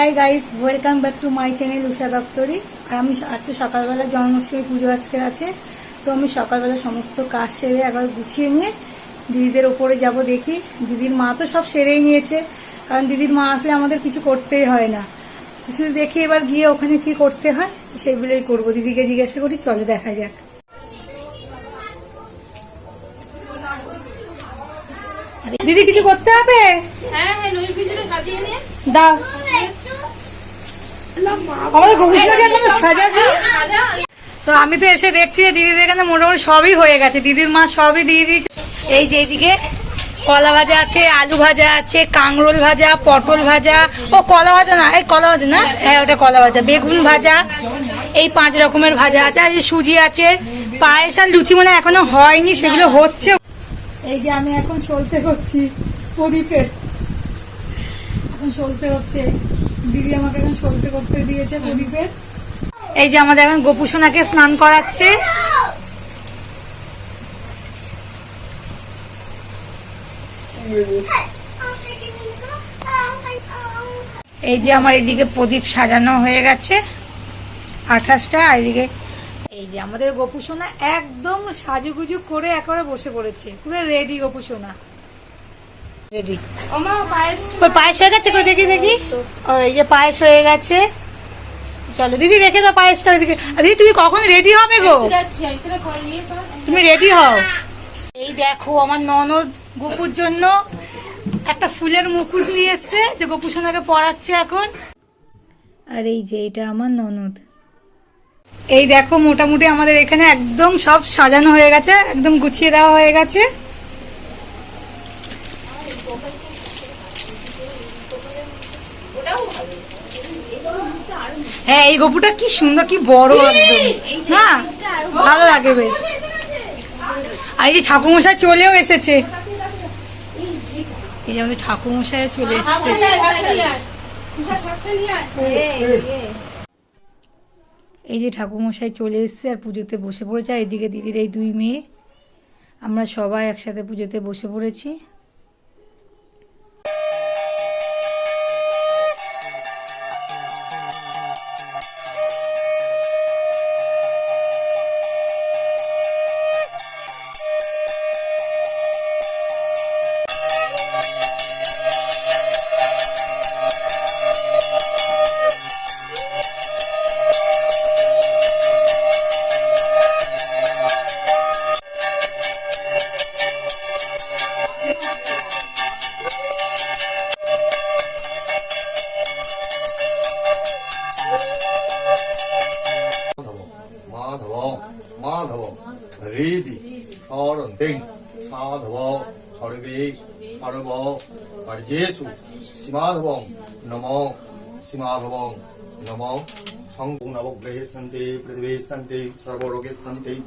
Hi guys welcome back to my channel Usha Daptari আর আমি আজকে সকালবেলা জন্মাষ্টমী পুজো আজকের আছে। তো আমি সকালবেলা সমস্ত কাজ সেরে একবার গুছিয়ে নিয়ে দিদিদের ওপরে যাব দেখি। দিদির মা তো সব সেরেই নিয়েছে। কারণ দিদির মা আসলে আমাদের কিছু করতেই হয় না। তো শুধু দেখি এবার গিয়ে ওখানে কি করতে হয়। তো সেইগুলোই করব। দিদিকে জিজ্ঞাসা করি চলো দেখা যাক। দিদি কিছু করতে হবে? হ্যাঁ হ্যাঁ দাও। তো আমি তো এসে দেখছি দিদিদের এখানে মোটামুটি সবই হয়ে গেছে। দিদির মা সবই দিয়ে দিয়েছে। এই যে এইদিকে কলা ভাজা আছে, আলু ভাজা আছে কাংরোল ভাজা, পটল ভাজা। ও, কলা ভাজা না, এই কলা ভাজা না? হ্যাঁ ওটা কলা ভাজা। বেগুন ভাজা, এই পাঁচ রকমের ভাজা আছে। আর সুজি আছে। পায়েস আর লুচি মানে এখনও হয়নি, সেগুলো হচ্ছে। এই যে আমি এখন চলতে হচ্ছি প্রদীপের। এখন চলতে হচ্ছে। দিদি আমাকে এখন চলতে করতে দিয়েছে প্রদীপের। এই যে আমাদের এখন গোপুসোনাকে স্নান করাচ্ছে। এই যে আমার এদিকে প্রদীপ সাজানো হয়ে গেছে আঠাশটা এদিকে এই যে আমাদের গোপুসোনা একদম সাজুগুজু করে একেবারে বসে পড়েছে। পুরো রেডি গোপুসোনা। রেডি পায়েস ওই পায়েস হয়ে গেছে কই? দেখি দেখি। ও এই যে পায়েস হয়ে গেছে। চলো দিদি রেখে দাও পায়েসটা ওইদিকে। আর দিদি তুমি কখন রেডি হবে গো? তুমি রেডি হও। এই দেখো আমার ননদ গোপুর জন্য একটা ফুলের মুকুট নিয়ে এসছে যে গোপু সোনাকে পরাচ্ছে এখন। আর এই যে এটা আমার ননদ। এই দেখো মোটামুটি আমাদের এখানে একদম সব সাজানো হয়ে গেছে একদম গুছিয়ে দেওয়া হয়ে গেছে। হ্যাঁ এই গপুটা কি সুন্দর কি বড় একদম। না ভালো লাগে বেশ। আর এই ঠাকুরমশাই চলেও এসেছে। এই যে আমাদের ঠাকুরমশাই চলে এসেছে। এই যে ঠাকুরমশাই চলে এসেছে আর পুজোতে বসে পড়েছে আর এদিকে দিদির এই দুই মেয়ে। আমরা সবাই একসাথে পুজোতে বসে পড়েছি। 마더워 마더워 레디 서른댕 사더워 서르비 바르보 바리제수 시마더봉 너머 시마더봉 너머 성공나복 레이산데 프리드베이산데 서버로게산데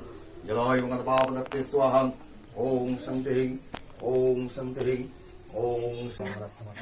여러용한 바보답게 수아한 옹 상대행 옹 상대행 옹 상하라 사마스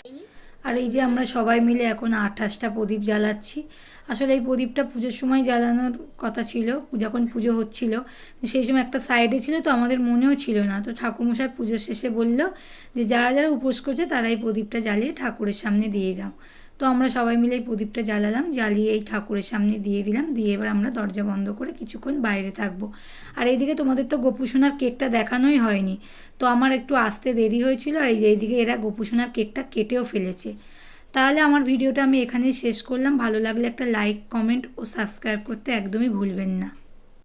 আর এই যে আমরা সবাই মিলে এখন আঠাশটা প্রদীপ জ্বালাচ্ছি। আসলে এই প্রদীপটা পুজোর সময় জ্বালানোর কথা ছিল, যখন পুজো হচ্ছিল। সেই সময় একটা সাইডে ছিল তো আমাদের মনেও ছিল না। তো ঠাকুরমশাই পুজোর শেষে বলল যে, যারা যারা উপোস করছে তারা এই প্রদীপটা জ্বালিয়ে ঠাকুরের সামনে দিয়ে দাও। তো আমরা সবাই মিলে এই প্রদীপটা জ্বালালাম, জ্বালিয়ে এই ঠাকুরের সামনে দিয়ে দিলাম, দিয়ে এবার আমরা দরজা বন্ধ করে কিছুক্ষণ বাইরে থাকব। আর এইদিকে তোমাদের তো গোপুসোনার কেকটা দেখানোই হয়নি, তো আমার একটু আসতে দেরি হয়েছিল আর এই যে এইদিকে এরা গোপুসোনার কেকটা কেটেও ফেলেছে। তাহলে আমার ভিডিওটা আমি এখানেই শেষ করলাম, ভালো লাগলে একটা লাইক, কমেন্ট ও সাবস্ক্রাইব করতে একদমই ভুলবেন না।